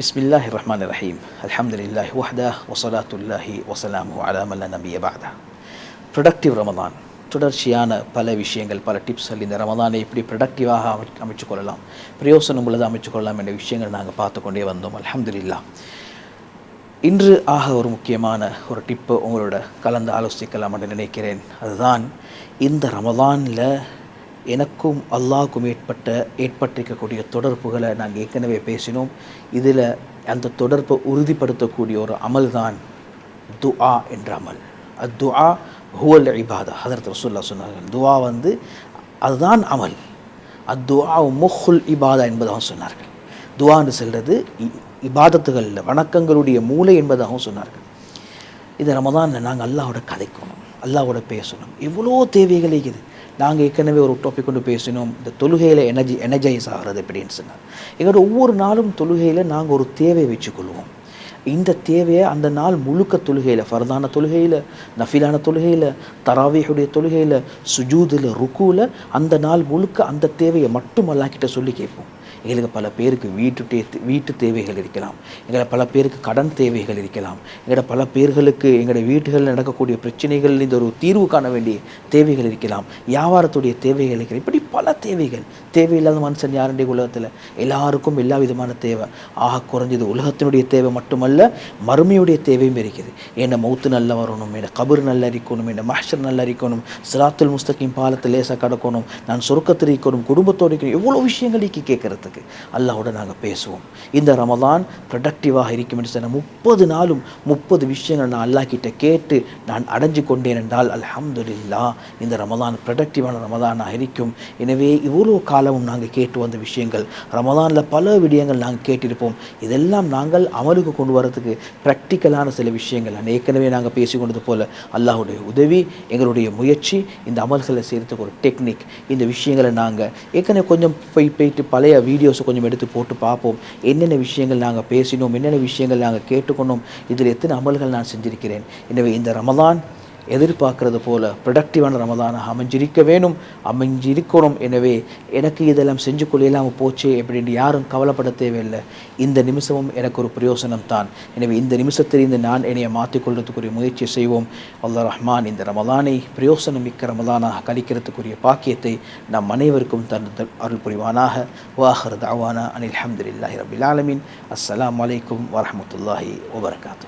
பிஸ்மில்லாஹ் ரஹ்மான் ரஹீம் அலமதுல்லாஹி வஹ்தா வசலாத்துல்லாஹி வசலாமு அலாமல்ல நபிய பாக்தா ப்ரொடக்டிவ் ரமதான் தொடர்ச்சியான பல விஷயங்கள் பல டிப்ஸ்கள் இந்த ரமதானை எப்படி ப்ரொடக்டிவாக அமை அமைச்சு கொள்ளலாம் பிரயோசனம் உள்ளதாக அமைச்சு கொள்ளலாம் என்ற விஷயங்கள் நாங்கள் பார்த்து கொண்டே வந்தோம். அலமதுல்லா இன்று ஆக ஒரு முக்கியமான ஒரு டிப்பு உங்களோட கலந்து ஆலோசிக்கலாம் என்று நினைக்கிறேன். அதுதான் இந்த ரமதானில் எனக்கும் அல்லாஹ்க்கும் ஏற்பட்ட ஏற்பட்டிருக்கக்கூடிய தொடர்புகளை நாங்கள் ஏற்கனவே பேசினோம். இதில் அந்த தொடர்பை உறுதிப்படுத்தக்கூடிய ஒரு அமல் தான் துஆ என்ற அமல். அத்துஆ ஹுவல் இபாதா. ஹதரத் ரசூல்லா சொன்னார்கள் துஆ வந்து அதுதான் அமல். அத்துஆ முஹுல் இபாதா என்பதாகவும் சொன்னார்கள். துஆன்னு சொல்கிறது இபாதத்துகளில் வணக்கங்களுடைய மூளை என்பதாகவும் சொன்னார்கள். இந்த ரமதானில் நாங்கள் அல்லாஹோட கதைக்கணும். அல்லாஹோட பேசணும். எவ்வளோ தேவைகள் இருக்குது. நாங்கள் ஏற்கனவே ஒரு டாபிக் கொண்டு பேசினோம். இந்த தொழுகையில் எனர்ஜி எனர்ஜைஸ் ஆகிறது எப்படின்னு சொன்னால் எங்களோட ஒவ்வொரு நாளும் தொழுகையில் நாங்கள் ஒரு தேவையை வச்சுக்கொள்வோம். இந்த தேவையை அந்த நாள் முழுக்க தொழுகையில் ஃபர்தான தொழுகையில் நஃபிலான தொழுகையில் தராவியுடைய தொழுகையில் சுஜூதில் ருக்குவில் அந்த நாள் முழுக்க அந்த தேவையை மட்டும் அல்லாக்கிட்ட சொல்லி கேட்போம். எங்களுக்கு பல பேருக்கு வீட்டு தே வீட்டு தேவைகள் இருக்கலாம். எங்களை பல பேருக்கு கடன் தேவைகள் இருக்கலாம். எங்களோட பல பேர்களுக்கு எங்களுடைய வீடுகளில் நடக்கக்கூடிய பிரச்சனைகள் இந்த ஒரு தீர்வு காண வேண்டிய தேவைகள் இருக்கலாம். வியாபாரத்துடைய தேவைகள் இருக்கலாம். இப்படி பல தேவைகள். தேவையில்லாத மனுஷன் யாருடைய உலகத்தில்? எல்லாருக்கும் எல்லா விதமான தேவை. ஆக குறைஞ்சது உலகத்தினுடைய தேவை மட்டுமல்ல மறுமையுடைய தேவையும் இருக்குது. என்ன மௌத்து நல்லா வரணும் என்ன கபர் நல்லா இருக்கணும் என்ன மஹர் நல்லா இருக்கணும் சிராத்துல் முஸ்தகிம் பாலத்தில் லேசாக கடக்கணும் நான் சொருக்கத்தில் இருக்கணும் குடும்பத்தோடு இருக்கணும் எவ்வளோ விஷயங்கள் இக்கி பேசுகிறதுக்கு அல்லாவோட நாங்கள் பேசுவோம். இந்த ரமதான் ப்ரொடக்டிவாக இருக்கும் என்று சொன்ன முப்பது நாளும் முப்பது விஷயங்கள் நான் அல்லாஹ் கிட்ட கேட்டு நான் அடைஞ்சு கொண்டேன் என்றால் அல்ஹம்துலில்லா இந்த ரமதான் ப்ரொடக்டிவான ரமதானாக இருக்கும். எனவே இவ்வளோ காலமும் நாங்கள் கேட்டு வந்த விஷயங்கள் ரமதானில் பல விடயங்கள் நாங்கள் கேட்டிருப்போம். இதெல்லாம் நாங்கள் அமலுக்கு கொண்டு வரதுக்கு ப்ராக்டிக்கலான சில விஷயங்கள். நான் ஏற்கனவே நாங்கள் பேசிக்கொண்டது போல் அல்லாஹுடைய உதவி எங்களுடைய முயற்சி இந்த அமல்களை செய்கிறதுக்கு ஒரு டெக்னிக் இந்த விஷயங்களை நாங்கள் ஏற்கனவே கொஞ்சம் போய் போயிட்டு பழைய வீடியோஸை கொஞ்சம் எடுத்து போட்டு பார்ப்போம். என்னென்ன விஷயங்கள் நாங்கள் பேசினோம் என்னென்ன விஷயங்கள் நாங்கள் கேட்டுக்கொண்டோம் இதில் எத்தனை அமல்கள் நான் செஞ்சிருக்கிறேன். எனவே இந்த ரமதான் எதிர்பார்க்கறது போல ப்ரொடக்டிவான ரமதானாக அமைஞ்சிருக்க வேணும் அமைஞ்சிருக்கணும். எனவே எனக்கு இதெல்லாம் செஞ்சு கொள்ளையெல்லாம் போச்சே அப்படின்னு யாரும் கவலைப்பட தேவையில்லை. இந்த நிமிஷமும் எனக்கு ஒரு பிரயோசனம் தான். எனவே இந்த நிமிஷத்திலிருந்து நான் என்னையை மாற்றிக்கொள்றதுக்குரிய முயற்சி செய்வோம். அல்லா ரஹ்மான் இந்த ரமதானை பிரயோசனம் மிக்க ரமதானாக கழிக்கிறதுக்குரிய பாக்கியத்தை நம் அனைவருக்கும் தந்து அருள் புரிவானாக. வாஹர் தாவானா அனில் அஹமதுல்லாஹி ரபில் ஆலமின். அஸ்ஸலாம் வலைக்கும் வரமத்துல்லாஹி வபரகாத்து